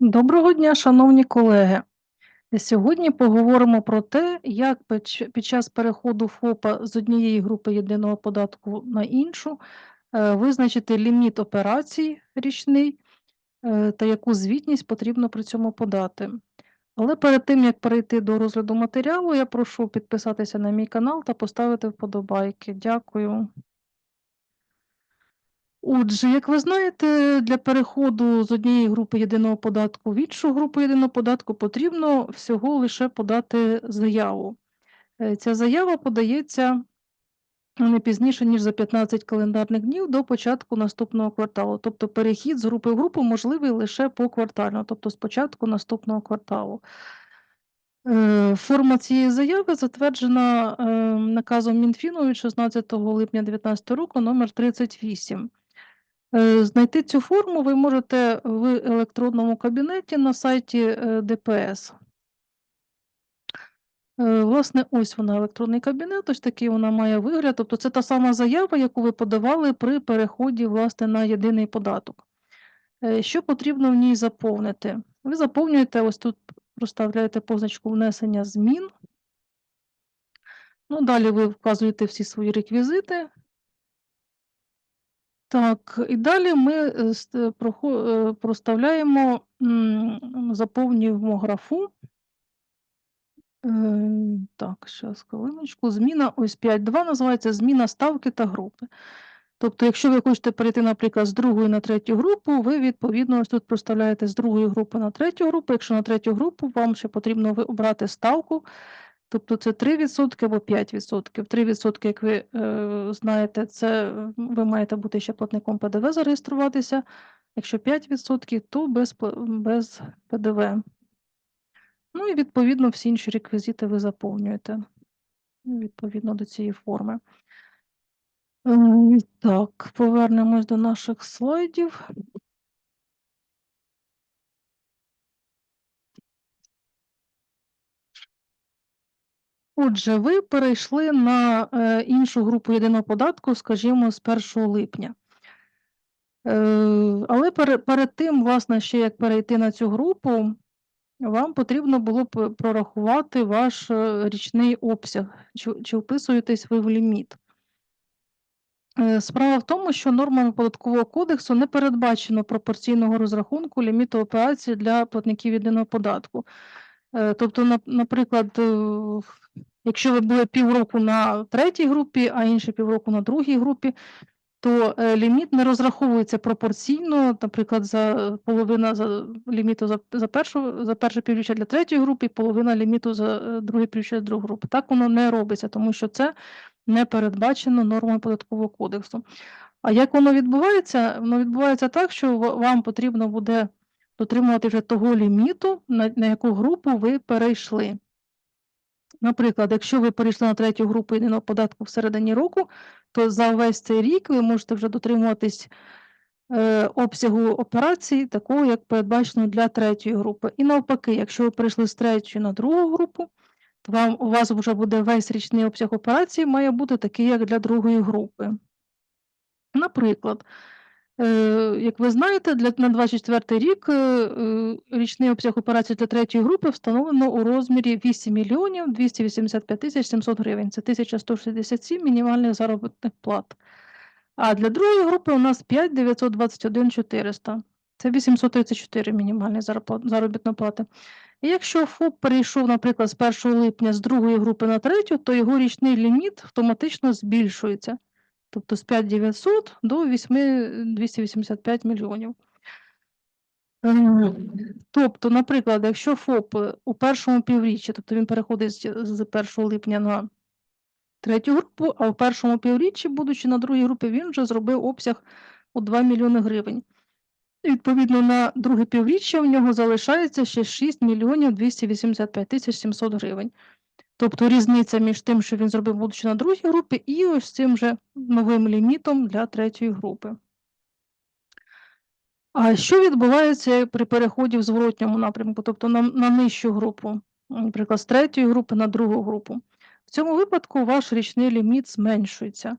Доброго дня, шановні колеги. Сьогодні поговоримо про те, як під час переходу ФОПа з однієї групи єдиного податку на іншу е, визначити ліміт операцій річний е, та яку звітність потрібно при цьому подати. Але перед тим, як перейти до розгляду матеріалу, я прошу підписатися на мій канал та поставити вподобайки. Дякую. Отже, як ви знаєте, для переходу з однієї групи єдиного податку в іншу групу єдиного податку потрібно всього лише подати заяву. Е, ця заява подається не пізніше, ніж за 15 календарних днів до початку наступного кварталу. Тобто перехід з групи в групу можливий лише поквартально, тобто з початку наступного кварталу. Е, форма цієї заяви затверджена ем, наказом Мінфіну від 16 липня 2019 року номер 38 Е, знайти цю форму ви можете в електронному кабінеті на сайті е, ДПС. Е, власне, ось вона електронний кабінет, ось такий вона має вигляд. Тобто це та сама заява, яку ви подавали при переході власне, на єдиний податок. Що потрібно в ній заповнити? Ви заповнюєте, ось тут проставляєте позначку внесення змін. Ну, Далі ви вказуєте всі свої реквізити. Так, і далі ми е, е, е, проставляємо, заповнюємо графу. Так, зараз хвилиночку. Зміна ось 5.2 називається зміна ставки та групи. Тобто, якщо ви хочете перейти, наприклад, з другої на третю групу, ви, відповідно, ось тут проставляєте з другої групи на третю групу. Якщо на третю групу, вам ще потрібно обрати ставку Тобто це 3% або 5%. 3%, як ви е, знаєте, це ви маєте бути ще платником ПДВ зареєструватися. Якщо 5%, то без без ПДВ. Ну і відповідно всі інші реквізити ви заповнюєте відповідно до цієї форми. Е, так, повернемось до наших слайдів. Отже, ви перейшли на е, іншу групу єдиного податку, скажімо, з 1 липня. Е, але перед, тим, власне, ще як перейти на цю групу, вам потрібно було б прорахувати ваш е, річний обсяг, чи, чи вписуєтесь ви в ліміт. Справа в тому, що нормами податкового кодексу не передбачено пропорційного розрахунку ліміту операцій для платників єдиного податку. Е, тобто, наприклад, якщо ви були півроку на третій групі, а інші півроку на другій групі, то е, ліміт не розраховується пропорційно, наприклад, за половина за ліміту за за, першу, за перше півріччя для третьої групи, половина ліміту за е, друге півріччя для другої групи. Так воно не робиться, тому що це не передбачено нормами податкового кодексу. А як воно відбувається? Воно відбувається так, що вам потрібно буде дотримувати вже того ліміту, на, на яку групу ви перейшли. Наприклад, якщо ви перейшли на третю групу єдиного податку в середині року, то за весь цей рік ви можете вже дотримуватись е, обсягу операцій, такого, як передбачено для третьої групи. І навпаки, якщо ви перейшли з третьої на другу групу, то вам, у вас вже буде весь річний обсяг операцій, має бути такий, як для другої групи. Наприклад, як ви знаєте, для на 24 рік е, е, річний обсяг операцій для третьої групи встановлено у розмірі 8 мільйонів 285 тисяч 700 гривень. Це 1167 мінімальних заробітних плат. А для другої групи у нас 5 921 400. Це 834 мінімальні заробітні плати. І якщо ФОП перейшов, наприклад, з 1 липня з другої групи на третю, то його річний ліміт автоматично збільшується тобто з 5900 до 8285 мільйонів. Тобто, наприклад, якщо ФОП у першому півріччі, тобто він переходить з 1 липня на третю групу, а в першому півріччі, будучи на другій групі, він вже зробив обсяг у 2 мільйони гривень. відповідно, на друге півріччя в нього залишається ще 6 мільйонів 285 тисяч 700 гривень. Тобто різниця між тим, що він зробив, будучи на другій групі, і ось цим же новим лімітом для третьої групи. А що відбувається при переході в зворотньому напрямку, тобто на, на нижчу групу, наприклад, з третьої групи на другу групу? В цьому випадку ваш річний ліміт зменшується.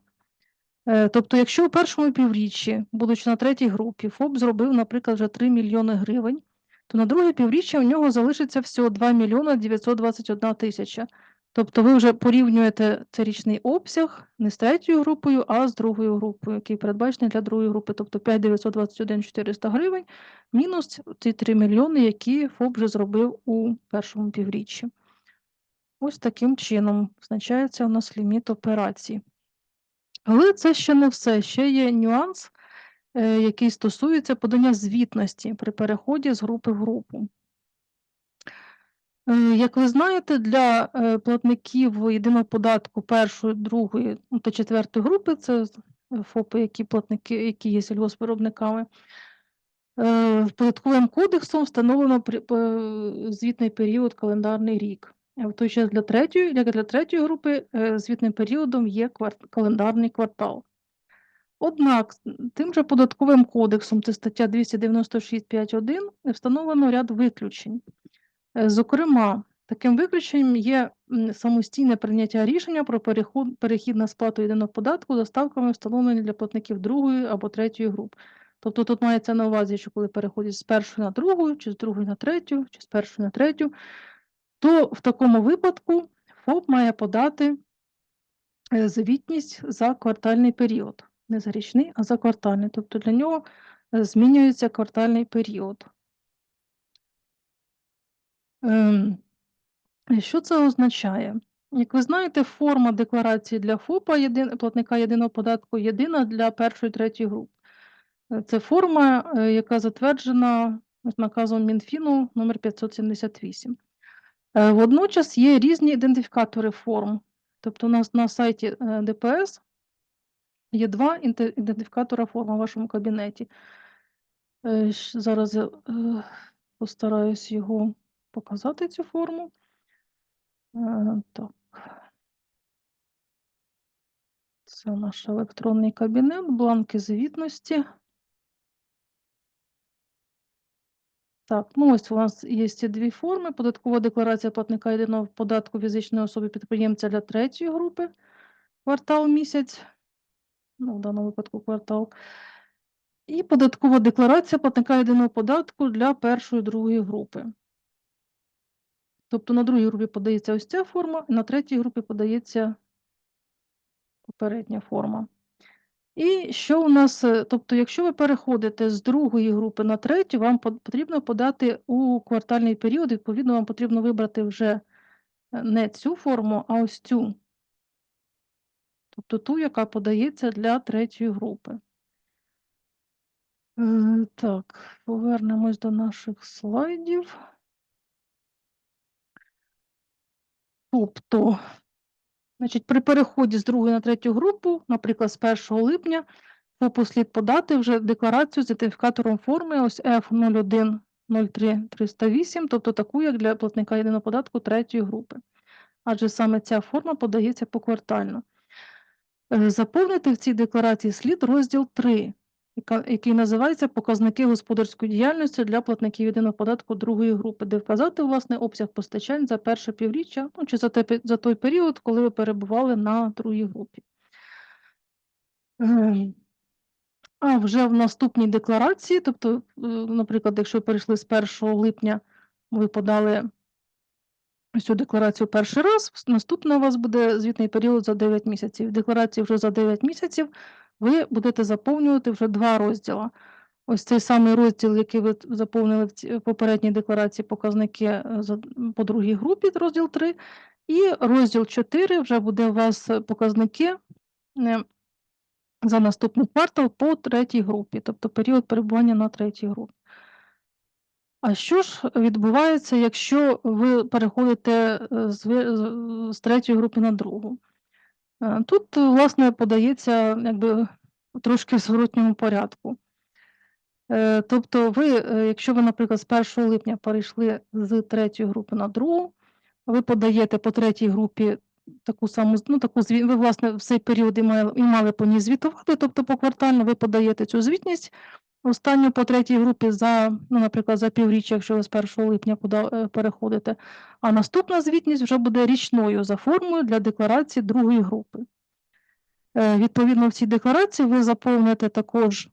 Е, тобто, якщо у першому півріччі, будучи на третій групі, ФОП зробив, наприклад, вже 3 мільйони гривень, то на друге півріччя у нього залишиться всього 2 мільйона 921 тисяча. Тобто ви вже порівнюєте це річний обсяг не з третьою групою, а з другою групою, який передбачений для другої групи. Тобто 5 921 400 гривень мінус ці 3 мільйони, які ФОП вже зробив у першому півріччі. Ось таким чином визначається у нас ліміт операцій. Але це ще не все. Ще є нюанс, який стосується подання звітності при переході з групи в групу. Е, Як ви знаєте, для е, платників єдиного податку першої, другої ну, та четвертої групи, це е, ФОПи, які платники, які є сільгоспвиробниками, е, податковим кодексом встановлено е, звітний період календарний рік. В той час для третьої, як для третьої групи, е, звітним періодом є квар- календарний квартал. Однак тим же податковим кодексом, це стаття 296.5.1, встановлено ряд виключень. Е, Зокрема, таким виключенням є самостійне прийняття рішення про переход, перехід на сплату єдиного податку за ставками, встановлені для платників другої або третьої груп. Тобто тут мається на увазі, що коли переходять з першої на другу, чи з другої на третю, чи з першої на третю, то в такому випадку ФОП має подати е, звітність за квартальний період. Не за річний, а за квартальний. Тобто для нього е, змінюється квартальний період. Ем, Що це означає? Як ви знаєте, форма декларації для ФОПа платника єдиного податку єдина для першої третьої груп. Е, Це форма, е, яка затверджена наказом Мінфіну номер 578. Е, Водночас є різні ідентифікатори форм. Тобто у нас на сайті ДПС є два ідентифікатора форм у вашому кабінеті. Е, Зараз я е, постараюсь його показати, цю форму. Е, Так. Це наш електронний кабінет, бланки звітності. Так, ну ось у нас є ці дві форми. Податкова декларація платника єдиного податку фізичної особи підприємця для третьої групи, квартал місяць, ну, в даному випадку квартал. І податкова декларація платника єдиного податку для першої другої групи. Тобто на другій групі подається ось ця форма, і на третій групі подається попередня форма. І що у нас, е, тобто, якщо ви переходите з другої групи на третю, вам потрібно подати у квартальний період, відповідно, вам потрібно вибрати вже е, не цю форму, а ось цю. Тобто ту, яка подається для третьої групи. Е, Так, повернемось до наших слайдів. Тобто, значить, при переході з другої на третю групу, наприклад, з 1 липня, ФОПу слід подати вже декларацію з ідентифікатором форми ось F0103308, тобто таку, як для платника єдиного податку третьої групи. Адже саме ця форма подається поквартально. Е, Заповнити в цій декларації слід розділ 3, який називається Показники господарської діяльності для платників єдиного податку другої групи, де вказати власне обсяг постачань за перше півріччя, ну чи за, те, за той період, коли ви перебували на другій групі. Ем, А вже в наступній декларації, тобто, е, наприклад, якщо перейшли з 1 липня, ви подали цю декларацію перший раз, наступна у вас буде звітний період за 9 місяців. Декларації вже за 9 місяців ви будете заповнювати вже два розділа. Ось цей самий розділ, який ви заповнили в попередній декларації, показники е, по другій групі, розділ 3, і розділ 4 вже буде у вас показники е, за наступний квартал по третій групі, тобто період перебування на третій групі. А що ж відбувається, якщо ви переходите е, з, з- третьої групи на другу? Е, Тут, власне, подається якби трошки в зворотньому порядку. Е, Тобто, ви, якщо ви, наприклад, з 1 липня перейшли з третьої групи на другу, ви подаєте по третій групі таку саму, ну, таку звіт, ви, власне, в цей період і мали, і мали по ній звітувати, тобто поквартально ви подаєте цю звітність, останню по третій групі за, ну, наприклад, за півріччя, якщо ви з 1 липня пода- е, переходите, а наступна звітність вже буде річною за формою для декларації другої групи. Е, Відповідно, в цій декларації ви заповните також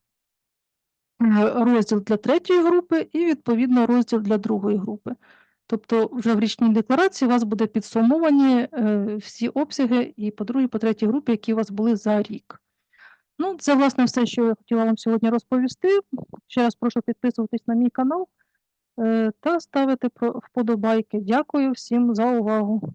е, розділ для третьої групи і відповідно розділ для другої групи. Тобто вже в річній декларації у вас буде підсумовані всі обсяги і по другій, по третій групі, які у вас були за рік. Ну, це власне все, що я хотіла вам сьогодні розповісти. Ще раз прошу підписуватись на мій канал е, та ставити вподобайки. Дякую всім за увагу.